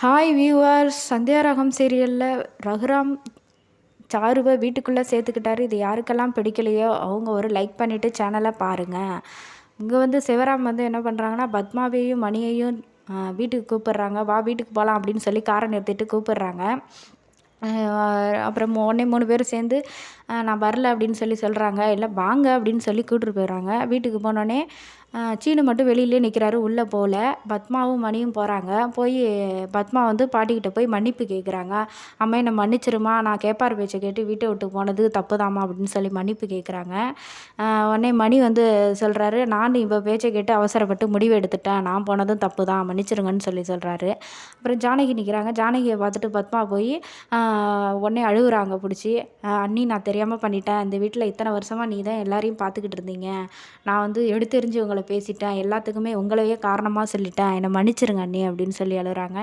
Hi viewers Sandhya ரகம் சீரியலில் ரகுராம் சாருவை வீட்டுக்குள்ளே சேர்த்துக்கிட்டாரு. இது யாருக்கெல்லாம் பிடிக்கலையோ அவங்க ஒரு லைக் பண்ணிவிட்டு சேனலை பாருங்கள் இங்கே வந்து சிவராம் வந்து என்ன பண்ணுறாங்கன்னா பத்மாவையும் மணியையும் வீட்டுக்கு கூப்பிட்றாங்க. வா வீட்டுக்கு போகலாம் அப்படின்னு சொல்லி காரை நிறுத்திட்டு கூப்பிட்றாங்க. அப்புறம் உடனே மூணு பேரும் சேர்ந்து நான் வரல அப்படின்னு சொல்லி சொல்கிறாங்க இல்லை வாங்க அப்படின்னு சொல்லி கூப்பிட்டு போயிடுறாங்க. வீட்டுக்கு போனோடனே சீனு மட்டும் வெளியிலே நிற்கிறாரு உள்ளே போகல. பத்மாவும் மணியும் போகிறாங்க போய் பத்மா வந்து பாட்டிக்கிட்ட போய் மன்னிப்பு கேட்குறாங்க அம்மா என்னை மன்னிச்சிருமா நான் கேப்பார் பேச்சை கேட்டு வீட்டை விட்டு போனது தப்புதாம்மா அப்படின்னு சொல்லி மன்னிப்பு கேட்குறாங்க உடனே மணி வந்து சொல்கிறாரு நான் இப்போ பேச்சை கேட்டு அவசரப்பட்டு முடிவு எடுத்துட்டேன். நான் போனதும் தப்பு தான் மன்னிச்சிருங்கன்னு சொல்லி சொல்கிறாரு அப்புறம் ஜானகி நிற்கிறாங்க ஜானகியை பார்த்துட்டு பத்மா போய் உடனே அழுகுறாங்க பிடிச்சி. அண்ணி நான் தெரியாமல் பண்ணிட்டேன். இந்த வீட்டில் இத்தனை வருஷமாக நீ தான் எல்லாரையும் பார்த்துக்கிட்டு இருந்தீங்க. நான் வந்து எடுத்தெறிஞ்சு உங்களை பேசிட்டேன். எல்லாத்துக்குமே உங்களையே காரணமாக சொல்லிட்டேன். என்னை மன்னிச்சிருங்க அண்ணி அப்படின்னு சொல்லி அழுகிறாங்க.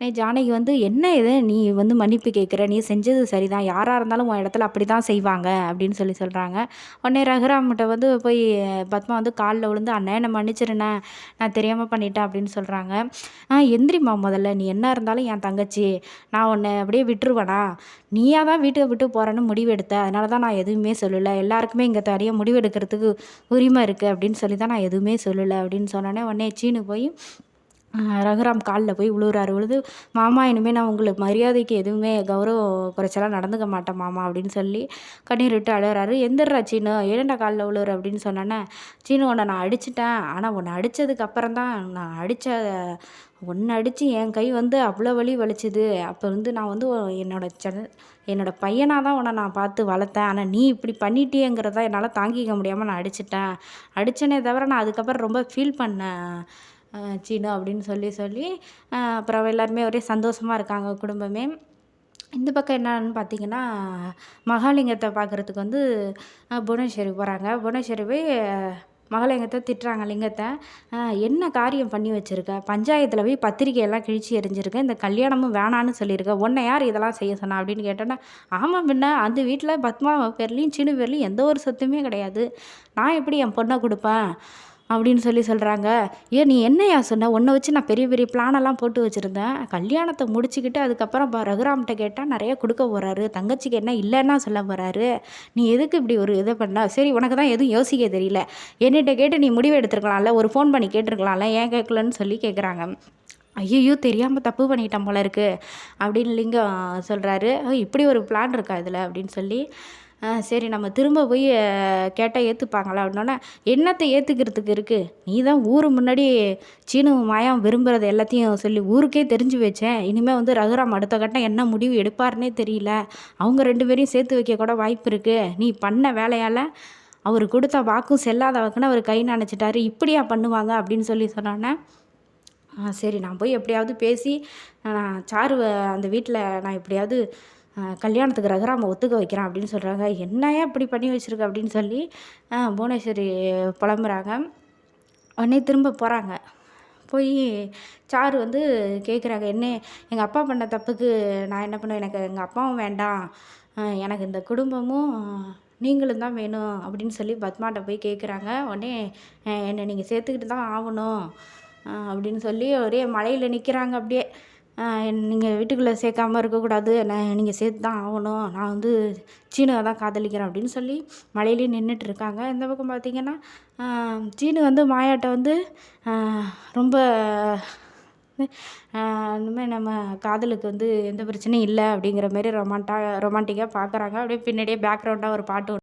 நீ ஜானகி வந்து என்ன இது? நீ வந்து மன்னிப்பு கேட்குற? நீ செஞ்சது சரிதான். யாராக இருந்தாலும் உன் இடத்துல அப்படி தான் செய்வாங்க. அப்படின்னு சொல்லி சொல்கிறாங்க உடனே ரகுராம்கிட்ட வந்து போய் பத்மா வந்து காலில் விழுந்து அண்ணன் என்னை மன்னிச்சிருண்ணே. நான் தெரியாமல் பண்ணிட்டேன். அப்படின்னு சொல்கிறாங்க ஆ எந்திரிம்மா முதல்ல. நீ என்ன இருந்தாலும் என் தங்கச்சி. நான் உன்னை அப்படியே விட்டுருவேனா? நீயாக தான் வீட்டை விட்டு போகிறேன்னு முடிவு எடுத்த அதனால தான் நான் எதுவுமே சொல்லலை. எல்லாருக்குமே இங்கே தனியாக முடிவு எடுக்கிறதுக்கு உரிமை இருக்குது அப்படின்னு சொல்லி தான் நான் எதுவுமே சொல்லலை அப்படின்னு சொன்னோடனே உடனே சீனு போய் ரகுராம் காலில் போய் உழுவுறாரு. விழுது மாமா இனிமேல் நான் உங்களுக்கு மரியாதைக்கு எதுவுமே கௌரவ குறைச்சலாம் நடந்துக்க மாட்டேன் மாமா அப்படின்னு சொல்லி கண்ணீர் விட்டு அழுகிறாரு. எந்திரா சீனு ஏழண்டா காலில் விழுவுற அப்படின்னு சொன்னோன்னே சீனு உன்னை நான் அடிச்சிட்டேன். ஆனால் உன்னை அடித்ததுக்கு அப்புறம் தான் நான் அடித்த ஒன்று அடித்து என் கை வந்து அவ்வளோ வலி வலிச்சுது. அப்போ வந்து நான் வந்து என்னோட சென் என்னோடய பையனாக தான் உன்னை நான் பார்த்து வளர்த்தேன். ஆனால் நீ இப்படி பண்ணிட்டியேங்கிறத என்னால் தாங்கிக்க முடியாமல் நான் அடிச்சிட்டேன். அடித்தனே தவிர நான் அதுக்கப்புறம் ரொம்ப ஃபீல் பண்ணேன். சீனு அப்படின்னு சொல்லி சொல்லி அப்புறம் எல்லாருமே ஒரே சந்தோஷமாக இருக்காங்க குடும்பமே. இந்த பக்கம் என்னன்னு பார்த்தீங்கன்னா மகாலிங்கத்தை பார்க்குறதுக்கு வந்து புவனேஸ்வரி போகிறாங்க புவனேஸ்வரி போய் மகாலிங்கத்தை திட்டுறாங்க லிங்கத்தை. என்ன காரியம் பண்ணி வச்சுருக்க? பஞ்சாயத்தில் போய் பத்திரிக்கையெல்லாம் கிழிச்சு எரிஞ்சிருக்க இந்த கல்யாணமும் வேணான்னு சொல்லியிருக்க. உன்னை யார் இதெல்லாம் செய்ய சொன்னா அப்படின்னு கேட்டோன்னா ஆமாம் பின்ன அந்த வீட்டில் பத்மா பேர்லேயும் சின்ன பேர்லேயும் எந்த ஒரு சொத்துமே கிடையாது. நான் எப்படி என் பொண்ணை கொடுப்பேன்? அப்படின்னு சொல்லி சொல்கிறாங்க ஏன் நீ என்னையா சொன்ன? உன்னை வச்சு நான் பெரிய பெரிய பிளானெல்லாம் போட்டு வச்சுருந்தேன். கல்யாணத்தை முடிச்சுக்கிட்டு அதுக்கப்புறம் இப்போ ரகுராம்கிட்ட கேட்டால் நிறைய கொடுக்க போகிறாரு தங்கச்சிக்கு என்ன இல்லைன்னா சொல்ல போகிறாரு நீ எதுக்கு இப்படி ஒரு இதை பண்ண? சரி உனக்கு தான் எதுவும் யோசிக்க தெரியல. என்னிட்ட கேட்டு நீ முடிவு எடுத்துருக்கலாம்ல. ஒரு ஃபோன் பண்ணி கேட்டிருக்கலாம்ல. ஏன் கேட்கலன்னு சொல்லி கேட்குறாங்க ஐயோ தெரியாமல் தப்பு பண்ணிட்டேன் போல இருக்குது அப்படின்னு லிங்கம் சொல்கிறாரு இப்படி ஒரு பிளான் இருக்கா இதில்? அப்படின்னு சொல்லி சரி நம்ம திரும்ப போய் கேட்டால் ஏற்றுப்பாங்களா அப்படின்னோடனே என்னத்தை ஏற்றுக்கிறதுக்கு இருக்குது நீ தான் ஊர் முன்னாடி சீனு மாயம் விரும்புகிறது எல்லாத்தையும் சொல்லி ஊருக்கே தெரிஞ்சு வச்சேன். இனிமேல் வந்து ரகுராம் அடுத்த கட்டம் என்ன முடிவு எடுப்பார்னே தெரியல. அவங்க ரெண்டு பேரையும் சேர்த்து வைக்க கூட வாய்ப்பு இருக்குது நீ பண்ண வேலையால் அவர் கொடுத்த வாக்கும் செல்லாத வாக்குன்னு அவர் கை நினச்சிட்டாரு. இப்படியா பண்ணுவாங்க அப்படின்னு சொல்லி சொன்னோன்னே சரி நான் போய் எப்படியாவது பேசி நான் சாரு அந்த வீட்டில் நான் எப்படியாவது கல்யாணத்துக்கு ரகுராம ஒத்துக்க வைக்கிறேன் அப்படின்னு சொல்கிறாங்க என்னையா இப்படி பண்ணி வச்சுருக்க அப்படின்னு சொல்லி புவனேஸ்வரி புலம்புறாங்க. உடனே திரும்ப போகிறாங்க போய் சாரு வந்து கேட்குறாங்க என்ன எங்கள் அப்பா பண்ண தப்புக்கு நான் என்ன பண்ணுவேன்? எனக்கு எங்கள் அப்பாவும் வேண்டாம். எனக்கு இந்த குடும்பமும் நீங்களும் தான் வேணும். அப்படின்னு சொல்லி பத்மாட்ட போய் கேட்குறாங்க உடனே என்னை நீங்கள் சேர்த்துக்கிட்டு தான் ஆகணும். அப்படின்னு சொல்லி ஒரே மலையில் நிற்கிறாங்க அப்படியே. நீங்கள் வீட்டுக்குள்ளே சேர்க்காம இருக்கக்கூடாது. நான் நீங்கள் சேர்த்து தான் ஆகணும். நான் வந்து சீனுவை தான் காதலிக்கிறேன் அப்படின்னு சொல்லி மலையிலேயே நின்றுட்டு இருக்காங்க. இந்த பக்கம் பார்த்தீங்கன்னா சீனு வந்து மாயாட்ட வந்து ரொம்ப இனிமேல் நம்ம காதலுக்கு வந்து எந்த பிரச்சனையும் இல்லை அப்படிங்கிற மாதிரி ரொமான்டா ரொமான்டிக்காக பார்க்குறாங்க அப்படியே பின்னாடியே பேக்ரவுண்டாக ஒரு பாட்டு